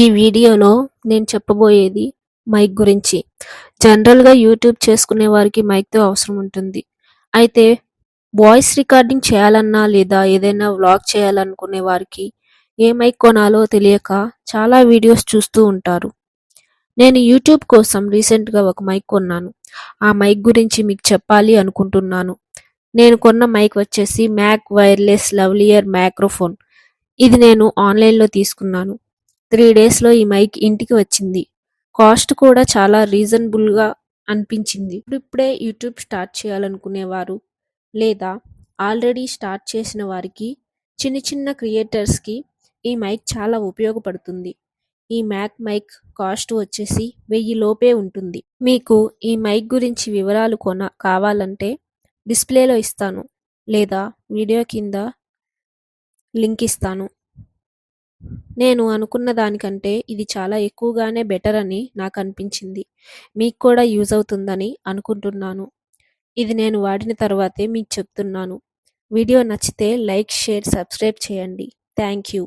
ఈ వీడియోలో నేను చెప్పబోయేది మైక్ గురించి. జనరల్‌గా యూట్యూబ్ చేసుకునే వారికి మైక్‌తో అవసరం ఉంటుంది. అయితే వాయిస్ రికార్డింగ్ చేయాలన్నా లేదా ఏదైనా వ్లాగ్ చేయాలనుకునే వారికి ఏ మైక్ కొనాలో తెలియక చాలా వీడియోస్ చూస్తూ ఉంటారు. నేను యూట్యూబ్ కోసం రీసెంట్‌గా ఒక మైక్ కొన్నాను. ఆ మైక్ గురించి మీకు చెప్పాలి అనుకుంటున్నాను. నేను కొన్న మైక్ వచ్చేసి మ్యాక్ వైర్లెస్ లవ్లియర్ మైక్రోఫోన్. ఇది నేను ఆన్‌లైన్‌లో తీసుకున్నాను. త్రీ డేస్‌లో ఈ మైక్ ఇంటికి వచ్చింది. కాస్ట్ కూడా చాలా రీజనబుల్‌గా అనిపించింది. ఇప్పుడిప్పుడే యూట్యూబ్ స్టార్ట్ చేయాలనుకునేవారు లేదా ఆల్రెడీ స్టార్ట్ చేసిన వారికి చిన్న చిన్న క్రియేటర్స్‌కి ఈ మైక్ చాలా ఉపయోగపడుతుంది. ఈ మ్యాక్ మైక్ కాస్ట్ వచ్చేసి వెయ్యి లోపే ఉంటుంది. మీకు ఈ మైక్ గురించి వివరాలు కొన కావాలంటే డిస్ప్లేలో ఇస్తాను లేదా వీడియో కింద లింక్ ఇస్తాను. నేను అనుకున్న దానికంటే ఇది చాలా ఎక్కువగానే బెటర్ అని నాకు అనిపించింది. మీకు కూడా యూజ్ అవుతుందని అనుకుంటున్నాను. ఇది నేను వాడిన తర్వాతే మీకు చెప్తున్నాను. వీడియో నచ్చితే లైక్, షేర్, సబ్స్క్రైబ్ చేయండి. Thank you.